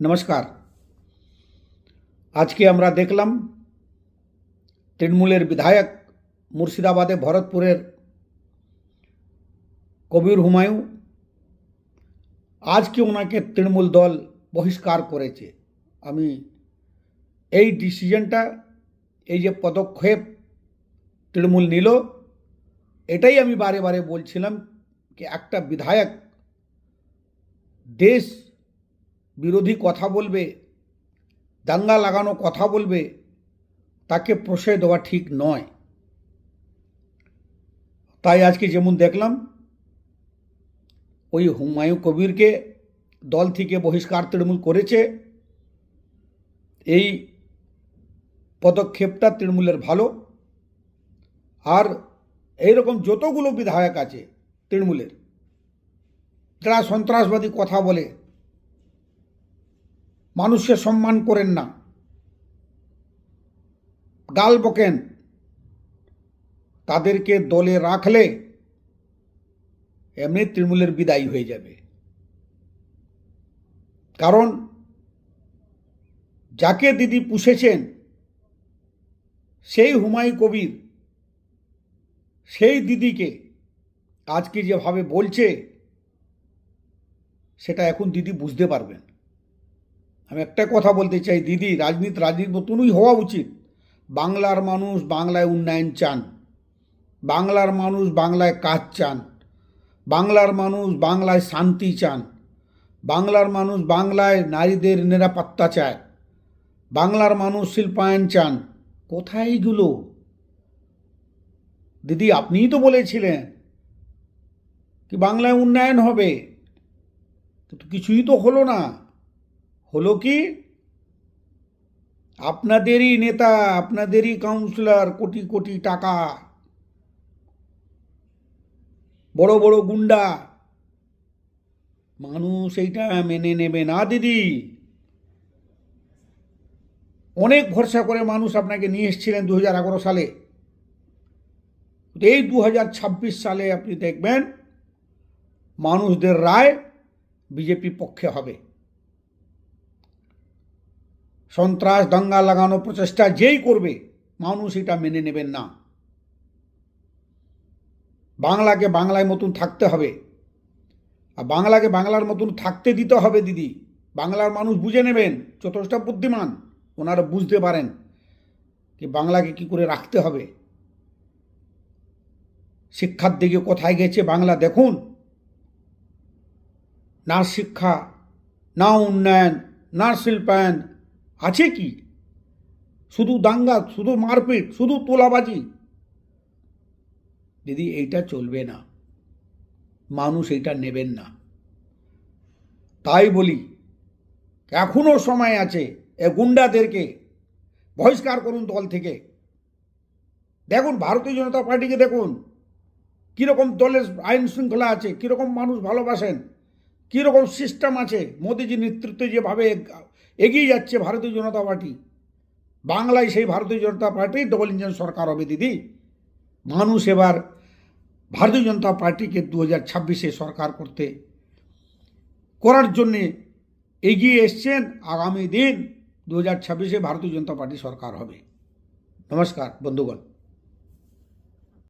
নমস্কার। আজকে আমরা দেখলাম তৃণমূলের বিধায়ক মুর্শিদাবাদে ভরতপুরের কবির হুমায়ুন। আজকে ওনাকে তৃণমূল দল বহিষ্কার করেছে। আমি এই ডিসিশনটা, এই যে পদক্ষেপ তৃণমূল নিল, এটাই আমি বারে বারে বলছিলাম কি একটা বিধায়ক দেশ বিরোধী কথা বলবে, দাঙ্গা লাগানো কথা বলবে, তাকে প্রশ্রয় দেওয়া ঠিক নয়। তাই আজকে যেমন দেখলাম, ওই হুমায়ুন কবিরকে দল থেকে বহিষ্কার তৃণমূল করেছে। এই পদক্ষেপটা তৃণমূলের ভালো। আর এইরকম যতগুলো বিধায়ক আছে তৃণমূলের, যারা সন্ত্রাসবাদী কথা বলে মানুষকে সম্মান করেন না। গাল বকেন। তাদেরকে দলে রাখলে এমনি তৃণমূলের বিদায় হয়ে যাবে। কারণ যাকে দিদি পুষেছেন, সেই হুমায়ু কবির, সেই দিদিকে আজকে যেভাবে বলছে, সেটা এখন দিদি বুঝতে পারবেন। আমি একটা কথা বলতে চাই, দিদি, রাজনীতি রাজনীতি মতনই হওয়া উচিত। বাংলার মানুষ বাংলায় উন্নয়ন চান। বাংলার মানুষ বাংলায় কাজ চান। বাংলার মানুষ বাংলায় শান্তি চান। বাংলার মানুষ বাংলায় নারীদের নিরাপত্তা চায়। বাংলার মানুষ শিল্পায়ন চান। কোথায় এগুলো? দিদি, আপনিই তো বলেছিলেন কি বাংলায় উন্নয়ন হবে। কিন্তু কিছুই তো হলো না। হলো কি? আপনাদেরই নেতা, আপনাদেরই কাউন্সিলর কোটি কোটি টাকা। বড় বড় গুন্ডা। মানুষ এইটা মেনে নেবে না, দিদি। অনেক ভরসা করে মানুষ আপনাকে নিয়ে এসেছিলেন দু হাজার এগারো সালে। এই দু হাজার ছাব্বিশ সালে আপনি দেখবেন, মানুষদের রায় বিজেপি পক্ষে হবে। সন্ত্রাস, দাঙ্গা লাগানো প্রচেষ্টা যেই করবে, মানুষ এটা মেনে নেবেন না। বাংলাকে বাংলায় মতন থাকতে হবে। আর বাংলাকে বাংলার মতন থাকতে দিতে হবে দিদি। বাংলার মানুষ বুঝে নেবেন, যথেষ্ট বুদ্ধিমান, ওনারা বুঝতে পারেন যে বাংলাকে কি করে রাখতে হবে। শিক্ষার দিকে কোথায় গেছে বাংলা দেখুন। না শিক্ষা, না উন্নয়ন, না শিল্পায়ন আছে কি? শুধু দাঙ্গা, শুধু মারপিট, শুধু তোলাবাজি। দিদি, এইটা চলবে না। মানুষ এইটা নেবেন না। তাই বলি এখনও সময় আছে এ গুন্ডাদেরকে বহিষ্কার করুন দল থেকে। দেখুন, ভারতীয় জনতা পার্টিকে দেখুন। কীরকম দলের আইন শৃঙ্খলা আছে, কীরকম মানুষ ভালোবাসেন, কীরকম সিস্টেম আছে মোদিজির নেতৃত্বে যেভাবে এগিয়ে যাচ্ছে ভারতীয় জনতা পার্টি। বাংলায় সেই Bharatiya Janata party double engine সরকার হবে দিদি। মানুষ এবার ভারতীয় জনতা পার্টিকে দু হাজার ছাব্বিশে সরকার করতে করার জন্যে এগিয়ে এসছেন। আগামী দিন দু হাজার ছাব্বিশে ভারতীয় জনতা পার্টি সরকার হবে। নমস্কার বন্ধুগণ।